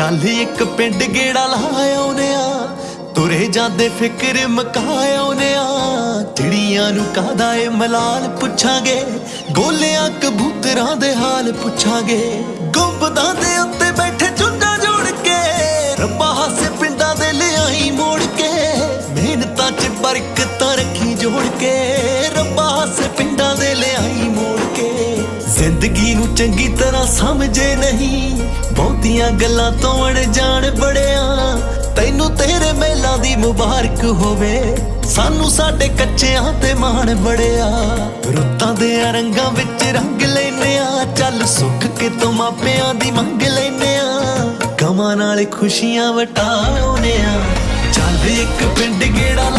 ਚੱਲ ਇੱਕ ਪਿੰਡ ਗੇੜਾ ਲਾਇਓਨੇ ਆ। ਤੁਰੇ ਜਾਂਦੇ ਫਿਕਰ ਮਕਾਇਓਨੇ ਆ। ਚਿੜੀਆਂ ਨੂੰ ਕਾਦਾ ਏ ਮਲਾਲ ਪੁੱਛਾਂਗੇ? ਗੋਲਿਆਂ ਕਬੂਤਰਾਂ ਦੇ ਹਾਲ ਪੁੱਛਾਂਗੇ। ਗੁੰਬਦਾਂ ਦੇ ਉੱਤੇ ਬੈਠੇ ਚੁੰਡਾ ਜੋੜ ਕੇ। ਰੱਬਾ ਹਾਸੇ ਪਿੰਡਾਂ ਦੇ ਲਿਆਈ ਮੋੜ ਕੇ। ਮਿਹਨਤਾਂ 'ਚ ਬਰਕਤਾਂ ਰੱਖੀ ਜੋੜ ਕੇ। ਰੱਬਾ ਹਾਸੇ ਪਿੰਡਾਂ ਦੇ ਲਿਆਈ ਮੋੜ ਕੇ। ਜ਼ਿੰਦਗੀ ਨੂੰ ਚੰਗੀ ਤਰ੍ਹਾਂ ਸਮਝੇ ਨਹੀਂ ਬਹੁਤੀਆਂ ਗੱਲਾਂ ਤੋਂ ਅਣਜਾਣ ਬੜਿਆ। ਤੈਨੂੰ ਤੇਰੇ ਮੇਲਾਂ ਦੀ ਮੁਬਾਰਕ ਹੋਵੇ। ਸਾਨੂੰ ਸਾਡੇ ਕੱਚਿਆਂ ਤੇ ਮਾਣ ਬੜਿਆ। ਰੁੱਤਾਂ ਦੇ ਰੰਗਾਂ ਵਿੱਚ ਰੰਗ ਲੈਨੇ ਆ। ਚੱਲ ਸੁੱਖ ਕੇ ਤੋਂ ਮਾਪਿਆਂ ਦੀ ਮੰਗ ਲੈਨੇ ਆ। ਕਮਾਂ ਨਾਲ ਖੁਸ਼ੀਆਂ ਵਟਾਉਨੇ ਆ। ਚੱਲ ਇੱਕ ਪਿੰਡ ਗੇੜਾ